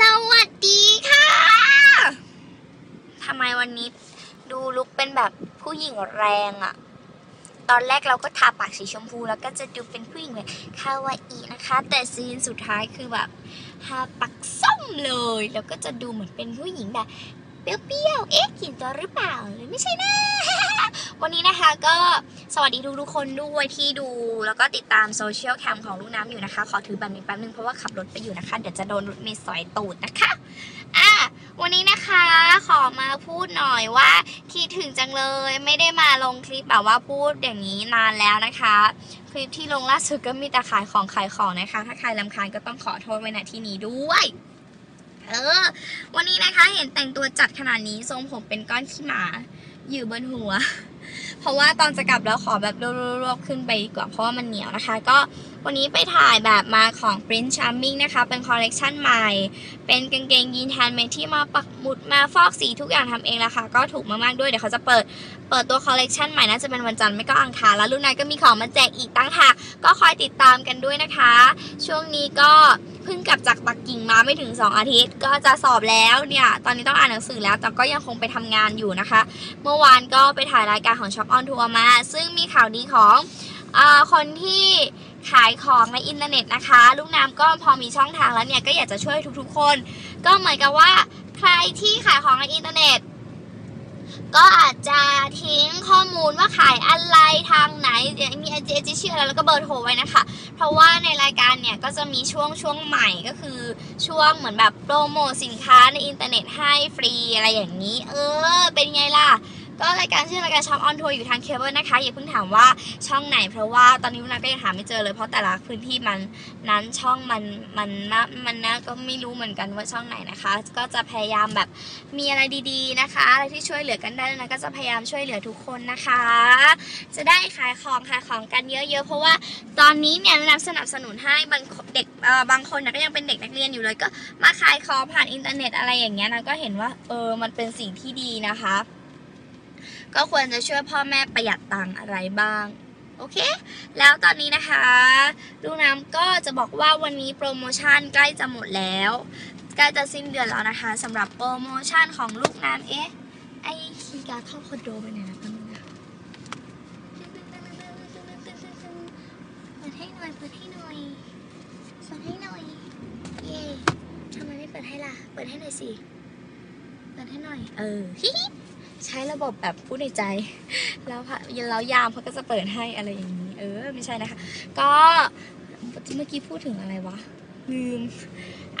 สวัสดีค่ะทำไมวันนี้ดูลุกเป็นแบบผู้หญิงแรงอะตอนแรกเราก็ทาปากสีชมพูแล้วก็จะดูเป็นผู้หญิงแบบคาวาอินะคะ แต่ซีนสุดท้ายคือแบบทาปากส้มเลย แล้วก็จะดูเหมือนเป็นผู้หญิงแบบ เปรี้ยวๆ เอ๊ะกลิ่นตัวหรือเปล่าหรือไม่ใช่นะ วันนี้นะคะก็สวัสดีทุกๆคนด้วยที่ดู แล้วก็ติดตามโซเชียลแคมของลูกน้ำอยู่นะคะ ขอถือบัตรแป๊บนึงเพราะว่าขับรถไปอยู่นะคะ เดี๋ยวจะโดนรถเมล์สอยตูดนะคะ อะ วันนี้นะคะขอมาพูดหน่อยว่าคิดถึงจังเลยไม่ได้มาลงคลิปแบบว่าพูดอย่างนี้นานแล้วนะคะ คลิปที่ลงล่าสุดก็มีแต่ขายของขายของนะคะ ถ้าใครลำคาญก็ต้องขอโทษไว้ณที่นี้ด้วย เออ วันนี้นะคะเห็นแต่งตัวจัดขนาดนี้ทรงผมเป็นก้อนขี้หมา อยู่บนหัว เพราะว่าตอนจะกลับแล้วขอแบบรวบๆขึ้นไปดีกว่าเพราะว่ามันเหนียวนะคะ ก็วันนี้ไปถ่ายแบบมาของ Prince Charming นะคะ เป็นคอลเลกชันใหม่ เป็นกางเกงยีนแฮนด์เมดที่มาปักหมุดมาฟอกสีทุกอย่างทำเองแล้วค่ะก็ถูกมากๆด้วย เดี๋ยวเขาจะเปิดเปิดตัวคอลเลกชันใหม่น่าจะเป็นวันจันทร์ไม่ก็อังคารแล้วรุ่นนายก็มีของมาแจกอีกตั้งหากก็คอยติดตามกันด้วยนะคะ ช่วงนี้ก็ เพิ่งกลับจากปักกิ่งมาไม่ถึง 2 อาทิตย์ ก็จะสอบแล้วเนี่ย ตอนนี้ต้องอ่านหนังสือแล้ว แต่ก็ยังคงไปทำงานอยู่นะคะ เมื่อวานก็ไปถ่ายรายการของช็อปออนทัวร์มา ซึ่งมีข่าวดีของอคนที่ขายของในอินเทอร์เน็ตนะคะ ลูกน้ำก็พอมีช่องทางแล้วเนี่ย ก็อยากจะช่วยทุกๆคน ก็เหมือนกับว่าใครที่ขายของในอินเทอร์เน็ต ก็อาจจะทิ้งข้อมูลว่าขายอะไรทางไหนมีไอจีไอจีชื่ออะไรแล้วก็เบอร์โทรไว้นะคะ เพราะว่าในรายการเนี่ยก็จะมีช่วงช่วงใหม่ก็คือช่วงเหมือนแบบโปรโมทสินค้าในอินเทอร์เน็ตให้ฟรีอะไรอย่างนี้ เออ เป็นไงล่ะ ก็รายการชื่อรายการช็อปออนทัวร์อยู่ทางเคเบิลนะคะอย่าเพิ่งถามว่าช่องไหน เพราะว่าตอนนี้วุ้นก็ยังหาไม่เจอเลยเพราะแต่ละพื้นที่มันนั้นช่องมันมันนะมันนะก็ไม่รู้เหมือนกันว่าช่องไหนนะคะ ก็จะพยายามแบบมีอะไรดีๆนะคะ อะไรที่ช่วยเหลือกันได้นะก็จะพยายามช่วยเหลือทุกคนนะคะ จะได้ขายของขายของกันเยอะๆ เพราะว่าตอนนี้เนี่ยนำสนับสนุนให้บางเด็กเอ่อบางคนนะก็ยังเป็นเด็กนักเรียนอยู่เลยก็มาขายของผ่านอินเทอร์เน็ตอะไรอย่างเงี้ยนะก็เห็นว่าเออมันเป็นสิ่งที่ดีนะคะ ก็ควรจะช่วยพ่อแม่ประหยัดตังค์อะไรบ้าง โอเค แล้วตอนนี้นะคะลูกน้ำก็จะบอกว่าวันนี้โปรโมชั่นใกล้จะหมดแล้ว ใกล้จะสิ้นเดือนแล้วนะคะสำหรับโปรโมชั่นของลูกน้ำเอ๊ะไอคีย์การ์ดเข้าคอนโดไปไหนนะแป๊บนึงนะเปิดให้หน่อยเปิดให้หน่อยเปิดให้หน่อย เย่ทำไมไม่เปิดให้ล่ะ เปิดให้หน่อยสิ เปิดให้หน่อย เออฮิฮิ ใช้ระบบแบบพูดในใจ แล้วพะแล้วยามเขาก็จะเปิดให้อะไรอย่างนี้ เออ ไม่ใช่นะคะ ก็เมื่อกี้พูดถึงอะไรวะลืม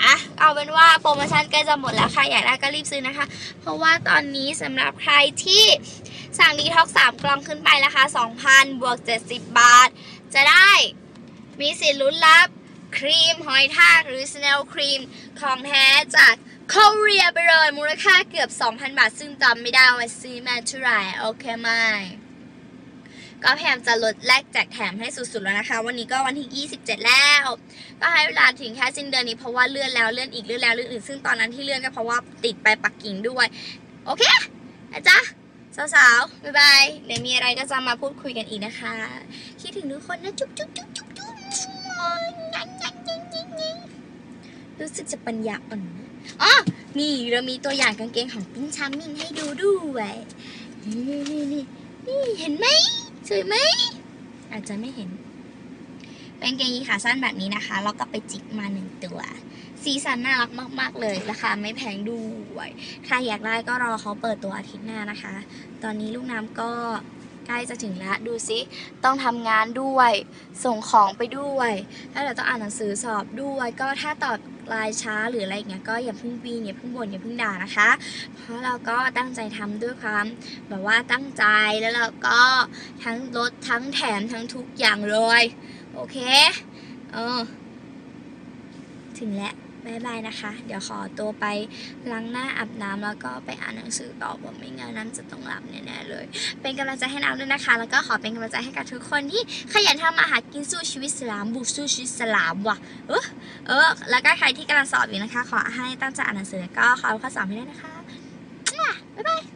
อะเอาเป็นว่าโปรโมชั่นใกล้จะหมดแล้วใครอยากได้ก็รีบซื้อนะคะ เพราะว่าตอนนี้สำหรับใครที่สั่งดีท็อกสามกล่องขึ้นไปราคา2,000 บวก 70 บาท จะได้มีสิทธิ์ลุ้นรับครีมหอยทากหรือสเนลครีมของแท้จาก เกาหลีไปเลยมูลค่าเกือบ 2,000 บาท ซึ่งจำไม่ได้ว่าซื้อมาเท่าไหร่โอเคไหมก็พยายามจะลดแลกแจกแถมให้สุดๆแล้วนะคะ วันนี้ก็วันที่ 27 แล้ว ก็ให้เวลาถึงแค่สิ้นเดือนนี้เพราะว่าเลื่อนแล้วเลื่อนอีกเลื่อนแล้วเลื่อนอีกซึ่งตอนนั้นที่เลื่อนก็เพราะว่าติดไปปักกิ่งด้วย โอเคนะจ๊ะสาวๆบ๊ายบายเดี๋ยวมีอะไรก็จะมาพูดคุยกันอีกนะคะ คิดถึงทุกคนนะจุ๊บจุ๊บจุ๊บจุ๊บจุ๊บงั้นงั้นงั้นงั้นงั้นรู้สึกจะปัญญาอ่อนนะ อ๋อ นี่เรามีตัวอย่างกางเกงของปิ้งชามมิ่งให้ดูด้วยนี่นี่นี่นี่เห็นไหมสวยไหม อาจจะไม่เห็น เป็นกางเกงยีนขาสั้นแบบนี้นะคะแล้วก็ไปจิกมาหนึ่งตัว สีสันน่ารักมาก ๆ เลย ราคาไม่แพงด้วยใครอยากได้ก็รอเขาเปิดตัวอาทิตย์หน้านะคะ ตอนนี้ลูกน้ำก็ใกล้จะถึงแล้วดูซิต้องทำงานด้วย ส่งของไปด้วย แล้วเดี๋ยวต้องอ่านหนังสือสอบด้วย ก็ถ้าตอบ ลายช้าหรืออะไรอย่างเงี้ยก็อย่าเพิ่งวีนอย่าเพิ่งบ่นอย่าเพิ่งด่านะคะ เพราะเราก็ตั้งใจทำด้วยความแบบว่าตั้งใจแล้วเราก็ทั้งลดทั้งแถมทั้งทุกอย่างเลย โอเค เออ ถึงแล้ว บายบายนะคะ เดี๋ยวขอตัวไปล้างหน้าอาบน้ำแล้วก็ไปอ่านหนังสือต่อผมไม่งั้นน้ำจะต้องหลับแน่ๆเลย เป็นกำลังใจให้น้ำด้วยนะคะ แล้วก็ขอเป็นกำลังใจให้กับทุกคนที่ขยันทำอาหารกินสู้ชีวิตสลามบุกสู้ชีวิตสลามว่ะเออเออแล้วก็ใครที่กำลังสอบอยู่นะคะ ขอให้ตั้งใจอ่านหนังสือแล้วก็ขอข้อสอบให้ได้นะคะบ๊ายบาย